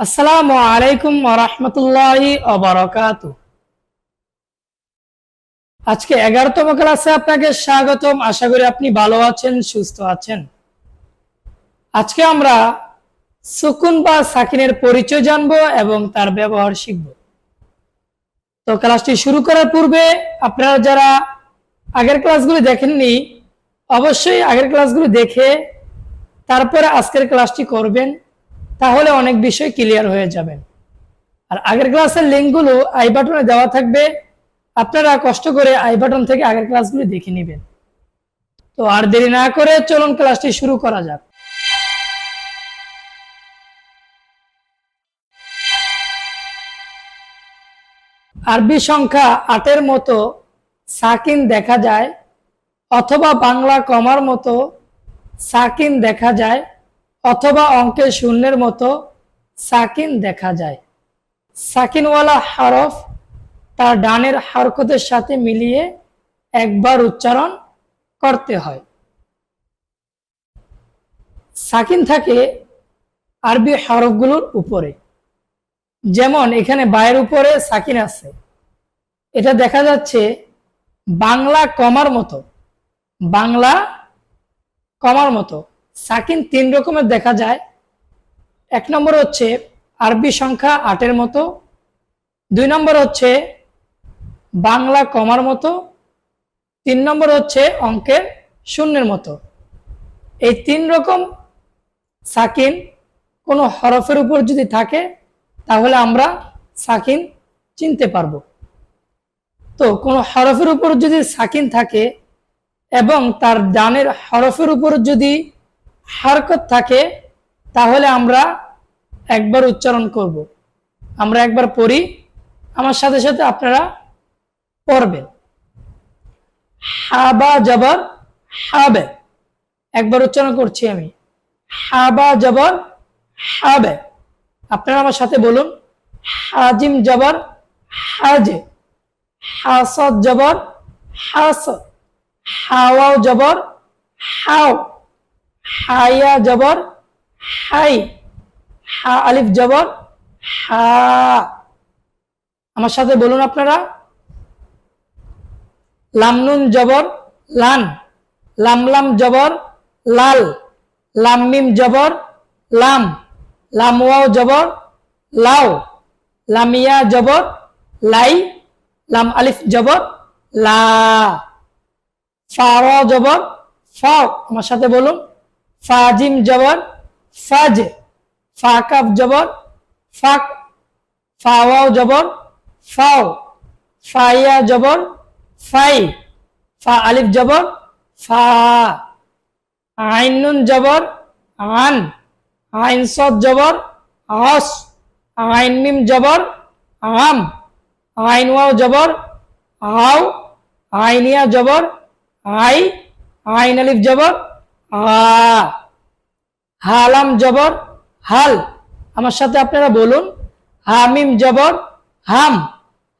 আসসালামু আলাইকুম রহমতুল্লাহি অবরকাত আজকে এগারোতম ক্লাসে আপনাকে স্বাগতম। আশা করি আপনি ভালো আছেন, সুস্থ আছেন। আজকে আমরা সুকুন বা সাকিনের পরিচয় জানব এবং তার ব্যবহার শিখব। তো ক্লাসটি শুরু করার পূর্বে আপনারা যারা আগের ক্লাসগুলি দেখেননি, অবশ্যই আগের ক্লাসগুলি দেখে তারপরে আজকের ক্লাসটি করবেন। তাহলে অনেক বিষয় ক্লিয়ার হয়ে যাবেন আর আগের ক্লাসের লিঙ্কগুলো আই বাটনে দেওয়া থাকবে। আপনারা কষ্ট করে আই বাটন থেকে আগের ক্লাসগুলো দেখে নেবেন। তো আর দেরি না করে চলুন ক্লাসটি শুরু করা যাক। আরবি সংখ্যা আটের মতো সাকিন দেখা যায়, অথবা বাংলা কমার মতো সাকিন দেখা যায়। অথবা অঙ্কে শূন্যের মতো সাকিন দেখা যায়। সাকিনওয়ালা হরফ তার ডানের হরকতের সাথে মিলিয়ে একবার উচ্চারণ করতে হয়। সাকিন থাকে আরবি হরফগুলোর উপরে। যেমন এখানে বায়ের উপরে সাকিন আছে। এটা দেখা যাচ্ছে বাংলা কমার মতো, বাংলা কমার মতো। সাকিন তিন রকমের দেখা যায়। এক নম্বর হচ্ছে আরবি সংখ্যা আটের মতো। দুই নম্বর হচ্ছে বাংলা কমার মতো। তিন নম্বর হচ্ছে অঙ্কের শূন্যের মতো। এই তিন রকম সাকিন কোনো হরফের উপর যদি থাকে, তাহলে আমরা সাকিন চিনতে পারব। তো কোনো হরফের উপর যদি সাকিন থাকে এবং তার ডানের হরফের উপর যদি হারকত থাকে, তাহলে আমরা একবার উচ্চারণ করব। আমরা একবার পড়ি, আমার সাথে সাথে আপনারা পড়বেন। হাবা জবর হাবে, একবার উচ্চারণ করছি আমি। হাবা জবর হাবে, আপনারা আমার সাথে বলুন। হাজিম জবর হাজে, হাসদ জবর হাস হাওয়াও জবর হাও। হাইয়া জবর হাই হা আলিফ জবর, হা। আমার সাথে বলুন আপনারা। লামনুন জবর, লান। লামলাম জবর, লাল। লামমিম জবর, লাম। লামওয়াও জবর, লাও। লামিয়া জবর, লাই। লাম আলিফ জবর, লা। ফাওয়া জবর ফাও আমার সাথে বলুন। ফাজিম জবর, ফাজ, ফাকাফ জবর, ফাক, ফাওয়াও জবর, ফাও, ফাইয়া জবর, ফাই, ফা আলিফ জবর, ফা, আইনুন জবর, আন, আইন সদ জবর, আস, আইন মিম জবর, আম, আইন ওয়াও জবর, আও, আইনিয়া জবর, আই, আইন আলিফ জবর হালাম জবর, হাল। আমার সাথে আপনারা বলুন, হামিম জবর, হাম।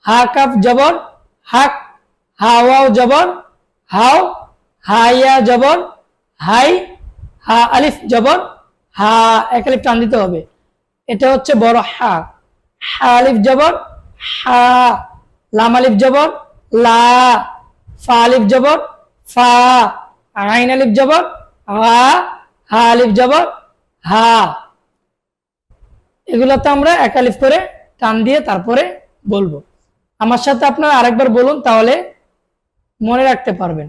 হা কাফ জবর, হাক। হাওয়াও জবর, হাও। হাইয়া জবর, হাই। হা, আলিফ জবর, হা, এক আলিফ টান দিতে হবে। এটা হচ্ছে বড় হা। হা আলিফ জবর, হা। লাম আলিফ জবর, লা। ফা আলিফ জবর, ফা। আইন আলিফ জবর হা হা আলিফ জবর, হা। এগুলো তো আমরা এক আলিফ করে টান দিয়ে তারপরে বলব। আমার সাথে আপনারা আরেকবার বলুন, তাহলে মনে রাখতে পারবেন।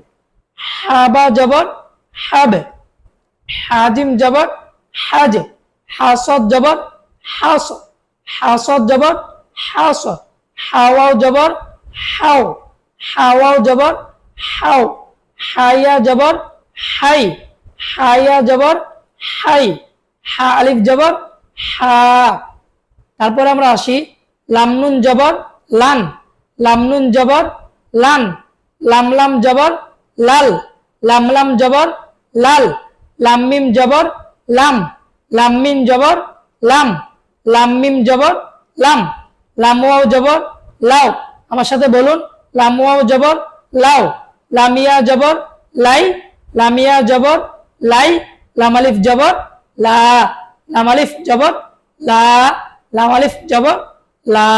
হাবা জবর, হাবে। হাজিম জবর, হাজে। হাসদ জবর, হাস। হাসদ জবর, হাস। হাওয়াও জবর, হাও। হাওয়াও জবর, হাও। হাইয়া জবর, হাই। হাইয়া জবর, হাই, হা আলিফ জবর, হা। তারপর আমরা আসি লামনুন জবর, লান। লামনুন জবর, লান। লামলাম জবর, লাল। লামলাম জবর, লাল। লাম্মিম জবর, লাম। লাম্মিম জবর, লাম। লাম্মিম জবর, লাম। লামুয়াও জবর, লাও। আমার সাথে বলুন লামুয়াও জবর, লাও। লামিয়া জবর, লাই। লামিয়া জবর লাই লামালিফ জবর, লা লামালিফ জবর, লা, লাম আলিফ, জবর, লা।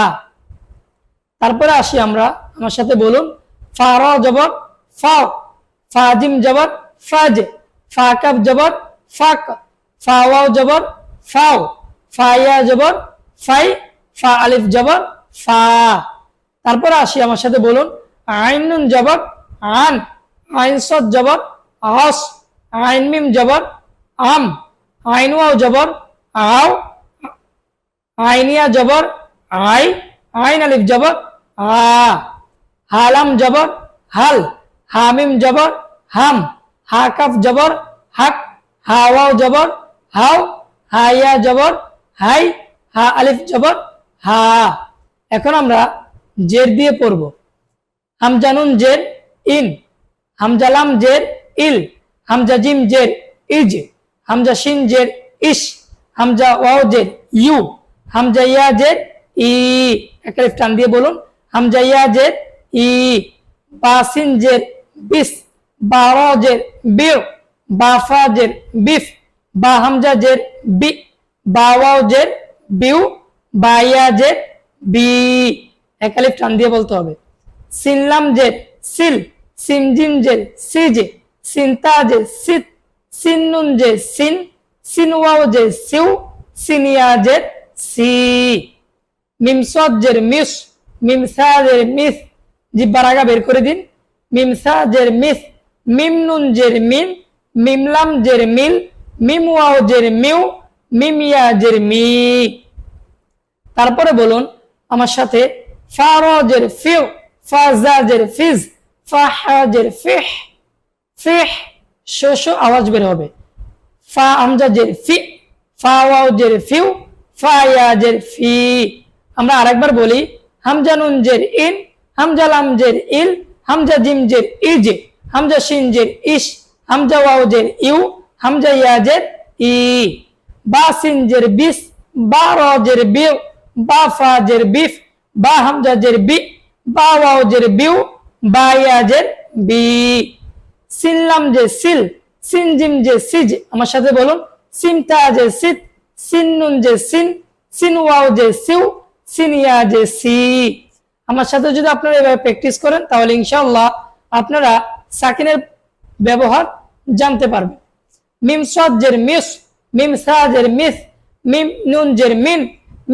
তারপরে আসি আমরা, আমার সাথে বলুন, ফা, র, জবর ফাও ফাজিম জবর ফাজ ফা, কাফ, জবর ফাক ফা, ওয়াও, জবর ফাও ফা, ইয়া, জবর ফাই ফা, আলিফ, জবর, ফা। তারপরে আসি আমার সাথে বলুন আইন নুন জবর, আন আইন সদ জবর, আস। আইন মিম জবর, আম, আইন ওয়াও জবর, আও, আইনিয়া জবর, আই, আইন আলিফ জবর, আ, হালাম জবর, হাল, হামিম জবর, হাম হা কাফ জবর, হাক, হাওয়াও জবর, হাও, হাইয়া জবর, হাই, হা আলিফ জবর, হা। এখন আমরা জের দিয়ে পড়ব। হামজানুন জের ইন, হামজালাম জের ইল। হামজা জিম জের ইজ, হামজা শিন জের ইস হামজা ওয়াও জের ইউ, হামজা ইয়া জের ই। একটা টান দিয়ে বলুন, হামজা ইয়া জের ই বাসিন জের বিস বার জের বিউ বাফা জের বিফ, বা হামজা জের বি বাওয়াও জের বিউ বাইয়া জের বি। একালিফ টান দিয়ে বলতে হবে। সিনলাম জের সিল সিনজিম জের সিজ সিনতা জে সিত সিন্নুন জে সিন সিনওয়াও জে সিউ সিনিয়া জের সি মিমসদ জের মিস মিমসা জের মিস জিব্বার আগা বের করে দিন মিমসা জের মিস মিম নুন জের মিন মিমলাম জের মিল মিম ওয়াও জের মিউ মিমিয়া জের মি তারপরে বলুন আমার সাথে ফারজের ফিউ ফাজাজের ফিজ ফাহাজের ফিহ ফিহ শোষ আওয়াজ বের হবে। ফা আমজাজের ফি, ফা ওয়াউজের ফিউ, ফা ইয়াজের ফি। আমরা আরেকবার বলি হামজা নুন, জের, ইন হামজা লাম, জের, ইল হামজা জিম, জের, ইজ হামজা শিন, জের, ইশ হামজা ওয়াও, জের, ইউ হামজা ইয়াজের ই। বা, সিন, জের, বিস, বা, র, জের, বিউ, বা, ফা, জের, বিফ, বা হামজা জের, বি, বা, ওয়াও, জের, বিউ, বা ইয়াজের বি। সিনলাম যে সিল, সিনজিম যে সিজ, আমার সাথে বলুন, সিমতা যে সিত, সিন্নুন যে সিন, সিনওয়াও যে সিউ, সিনিয়া যে সি। আমার সাথে যদি আপনারা এভাবে প্র্যাকটিস করেন, তাহলে ইনশাল্লাহ আপনারা সাকিনের ব্যবহার জানতে পারবেন। মিম সজ্জের মিস, মিম সাজের মিস, মিম নুন জের মিন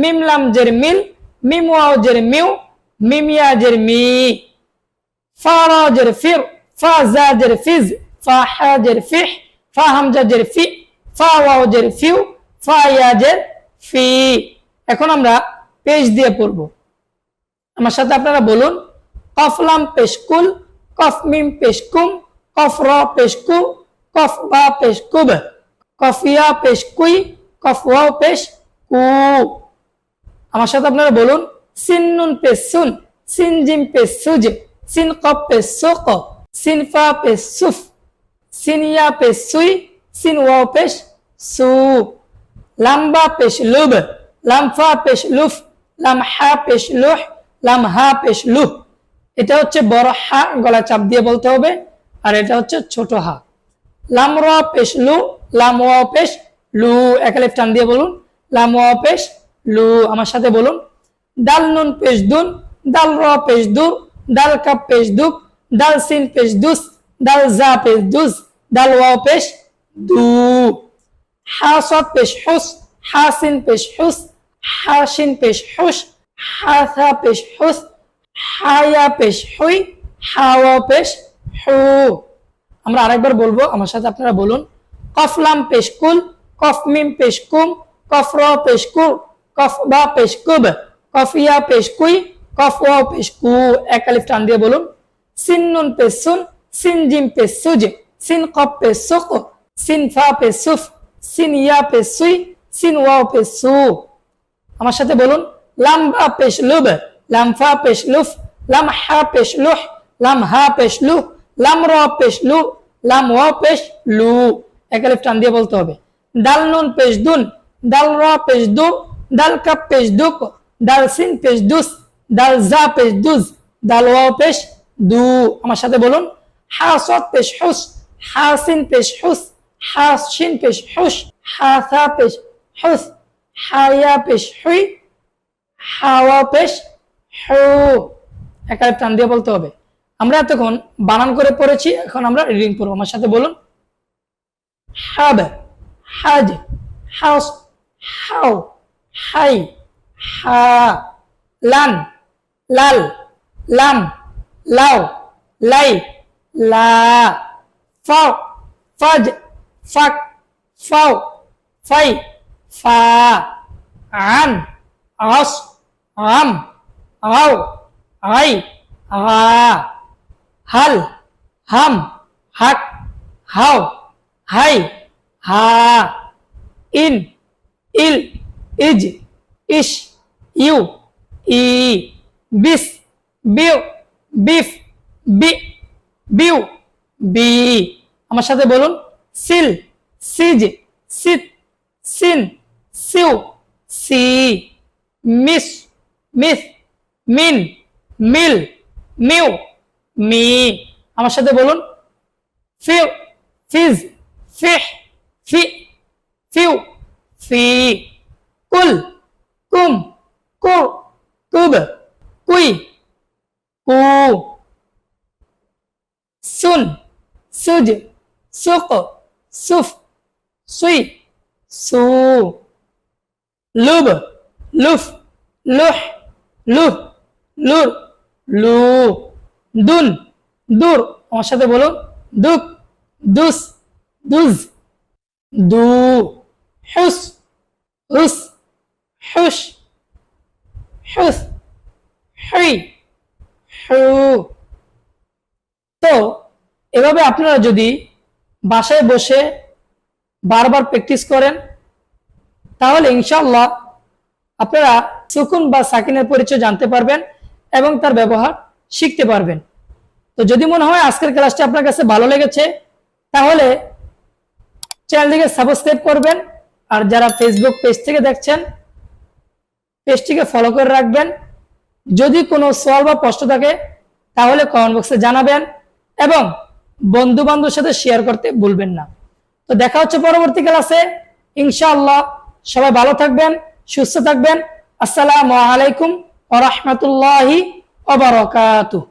মিম লাম জের মিল, মিম ওয়াও জের মিউ মিমিয়া জের মি। ফারা জের ফির। ফা জা জের ফিজ, ফা হা জের ফিহ, ফা ফি, ফা ফিউ, ফা ইয়া ফি। এখন আমরা পেজ দিয়ে পড়ব। আমার সাথে আপনারা বলুন কফলাম পেশকুল কফমিম পেশকুম কফ পেশকু কফবা পেশকুব কফিয়া পেশকুই কফ ওয়াও পেশ কু। আমার সাথে আপনারা বলুন সিন্নুন পেসুন সিনজিম পেসুজ সিন কপ পেসুক সিন ফা পেসুফ সিন ইয়া পেসুই সিন ওয়াও পেশ সু লাম্বা পেশ লুব লামফা লুফ লাম হা পেশ লাম হা পেশ লুহ এটা হচ্ছে বড় হা, গলা চাপ দিয়ে বলতে হবে, আর এটা হচ্ছে ছোট হা। লাম র পেশ লু লাম পেশ লু একালিফ টান দিয়ে বলুন। লাম পেশ লু আমার সাথে বলুন। দাল নুন পেশ দুন, দাল র পেশ দু, দাল কাপ পেশ দুক দাল সিন পেশ দুস দাল জা পেশ দুস দাল ওয়া পেশ দু হা সব পেশ হুস হা সিন পেশ হুস হা সিন পেশ হুস হা সা পেশ হুস হায়া পেশ হুই হাওয়া পেশ হু আমরা আরেকবার বলব, আমার সাথে আপনারা বলুন কফলাম পেশ কুল, কফ মিম পেশ কুম, কফ র পেশ কু, কফ বা পেশ কুব কফিয়া পেশ কুই, কফ ও পেশ কু। এক আলিফ টান দিয়ে বলুন। সিন নুন পেশ সুন সিন জিম পেশ সুজ সিন কফ পেশ সুক সিন ফা পেশ সুফ সিন ইয়া পেশ সুই সিন ওয়াও পেশ সু আমার সাথে বলুন লাম বা পেশ লুব লাম পেশ লুফ লাম হা পেশ লুহ লাম হা পেশ লুহ লাম র পেশ লু লাম ওয়া পেশ লু একালিফ টান দিয়ে বলতে হবে দাল নুন পেশ দুন দাল র পেশ দু দাল কাপ পেশ দুক দাল সিন পেশ দুস দাল জা পেশ দুজ দাল ওয়াও পেশ দু, আমার সাথে বলুন। হা সদ পেশ হুস হা সিন পেশ হুস, হাসিন পেশ হুস হা সা পেশ হুস, হায়া পেশ হুই, হাওয়া পেশ হু। একালে টান দিয়ে বলতে হবে। আমরা এতক্ষণ বানান করে পড়েছি, এখন আমরা রিডিং পড়ব। আমার সাথে বলুন। হাব, হাজ হাউস হাউ হাই, হা, লান, লাল, লাম। লাও লাই লা ফাও ফাজ ফাক ফাও ফাই ফা আন আস আম আও আই আ হাল হাম হাক হাও হাই হা ইন ইল ইজ ইস ইউ ই বিস বিউ বিফ, বি, বিউ, বি, আমার সাথে বলুন, সিল, সিজ, সিত, সিন, সিউ, সি, মিস মিস, মিন, মিল, মিউ, মি, আমার সাথে বলুন, ফিউ, ফিজ, ফিহ ফি ফিউ ফি কুল কুম কু কুব কুই কু সুন সুজ সুক সুফ সুই সু লুব লুফ লুহ লুহ লুর লু দুন দূর আমার সাথে বলুন দুক, দুস, দুজ, দু, হুস হুস হুস হুস, হুই, হু, তো এভাবে আপনারা যদি বাসায় বসে বারবার প্র্যাকটিস করেন, তাহলে ইনশাআল্লাহ আপনারা সুকুন বা সাকিনের পরিচয় জানতে পারবেন এবং তার ব্যবহার শিখতে পারবেন। তো যদি মনে হয় আজকের ক্লাসটি আপনার কাছে ভালো লেগেছে, তাহলে চ্যানেলটিকে সাবস্ক্রাইব করবেন আর যারা ফেসবুক পেজ থেকে দেখছেন পেজটিকে ফলো করে রাখবেন। যদি কোনো সওয়াল বা প্রশ্ন থাকে, তাহলে কমেন্ট বক্সে জানাবেন এবং বন্ধু বান্ধবের সাথে শেয়ার করতে ভুলবেন না। তো দেখা হচ্ছে পরবর্তী ক্লাসে। ইনশাআল্লাহ সবাই ভালো থাকবেন, সুস্থ থাকবেন। আসসালামু আলাইকুম ওয়া রাহমাতুল্লাহি ওয়া বারাকাতুহু।